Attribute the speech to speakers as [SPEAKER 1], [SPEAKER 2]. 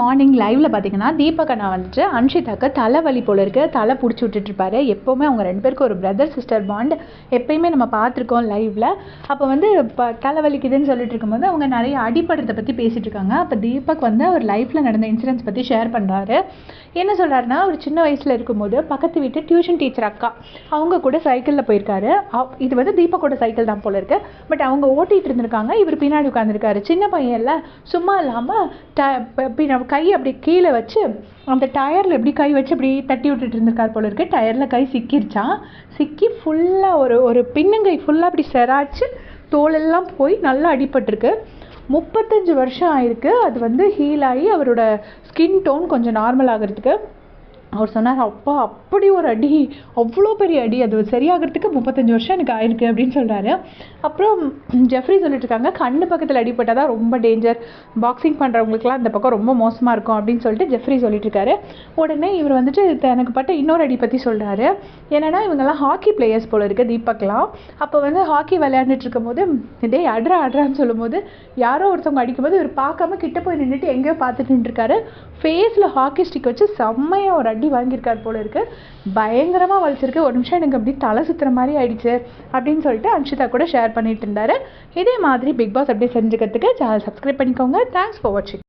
[SPEAKER 1] Morning லைவ்ல பார்த்தீங்கன்னா தீபக் அண்ணா வந்துட்டு அன்ஷிதாக்கு தலைவலி போல இருக்கு. தலை பிடிச்சி விட்டுட்டுருப்பாரு எப்போவுமே அவங்க ரெண்டு பேருக்கு ஒரு பிரதர் சிஸ்டர் பாண்ட் எப்பயுமே நம்ம பார்த்துருக்கோம் லைவ்ல அப்போ வந்து இப்போ தலைவலிக்குதுன்னு சொல்லிட்டு இருக்கும்போது அவங்க நிறைய அடிப்படுறதை பற்றி பேசிட்டு இருக்காங்க. அப்போ தீபக் வந்து அவர் லைஃப்ல நடந்த இன்சிடென்ட்ஸ் பற்றி ஷேர் பண்ணுறாரு என்ன சொல்றாருன்னா அவர் சின்ன வயசுல இருக்கும்போது பக்கத்து வீட்டு டியூஷன் டீச்சர் அக்கா அவங்க கூட சைக்கிளில் போயிருக்காரு. இது வந்து தீபக்கோட சைக்கிள் தான் போல இருக்கு. பட் அவங்க ஓட்டிட்டு இருந்திருக்காங்க. இவர் பின்னாடி உட்காந்துருக்காரு சின்ன பையன்ல சும்மா இல்லாமல் ட நம்ம கை அப்படி கீழே வச்சு அந்த டயரில் எப்படி கை வச்சு அப்படி தட்டி விட்டுட்டு இருந்திருக்கார் போல இருக்கு. டயரில் கை சிக்கிருச்சான் சிக்கி ஃபுல்லாக ஒரு ஒரு பின்னங்கை ஃபுல்லாக அப்படி செராச்சு தோலெல்லாம் போய் நல்லா அடிபட்டிருக்கு. முப்பத்தஞ்சு வருஷம் ஆயிருக்கு. அது வந்து ஹீல் ஆகி அவரோட ஸ்கின் டோன் கொஞ்சம் நார்மல் ஆகிறதுக்கு. அவர் சொன்னார் அப்பா அப்படி ஒரு அடி அவ்வளோ பெரிய அடி அது சரியாகிறதுக்கு முப்பத்தஞ்சு வருஷம் எனக்கு ஆயிருக்கு அப்படின்னு சொல்கிறாரு அப்புறம் ஜெஃப்ரி சொல்லிட்டு இருக்காங்க கண்ணு பக்கத்தில் அடிப்பட்டால் தான் ரொம்ப டேஞ்சர் பாக்ஸிங் பண்ணுறவங்களுக்குலாம் அந்த பக்கம் ரொம்ப மோசமாக இருக்கும் அப்படின்னு சொல்லிட்டு ஜெஃப்ரி சொல்லிட்டு இருக்காரு உடனே இவர் வந்துட்டு தனக்கு பட்ட இன்னொரு அடி பற்றி சொல்கிறாரு என்னென்னா இவங்கெல்லாம் ஹாக்கி பிளேயர்ஸ் போல இருக்குது தீபக்லாம். அப்போ வந்து ஹாக்கி விளையாண்டுட்டு இருக்கும்போது இதே அட்ரா அட்ரான்னு சொல்லும்போது யாரோ ஒருத்தவங்க அடிக்கும்போது இவர் பார்க்காம கிட்ட போய் நின்றுட்டு எங்கேயோ பார்த்துட்டு நின்றுருக்காரு ஃபேஸில் ஹாக்கி ஸ்டிக் வச்சு செம்மையாக ஒரு அடி வாங்கியிருக்கார் போல இருக்கு. பயங்கரமாக வலிச்சிருக்கு. ஒரு நிமிஷம் எனக்கு அப்படி தலை சுத்துற மாதிரி ஆயிடுச்சு அப்படின்னு சொல்லிட்டு அன்ஷிதா கூட ஷேர் பண்ணிட்டு இருந்தாரு. இதே மாதிரி பிக் பாஸ் அப்படியே செஞ்சுக்கிறதுக்கு சேனல் சப்ஸ்கிரைப் பண்ணிக்கோங்க. தேங்க்ஸ் ஃபார் வாட்சிங்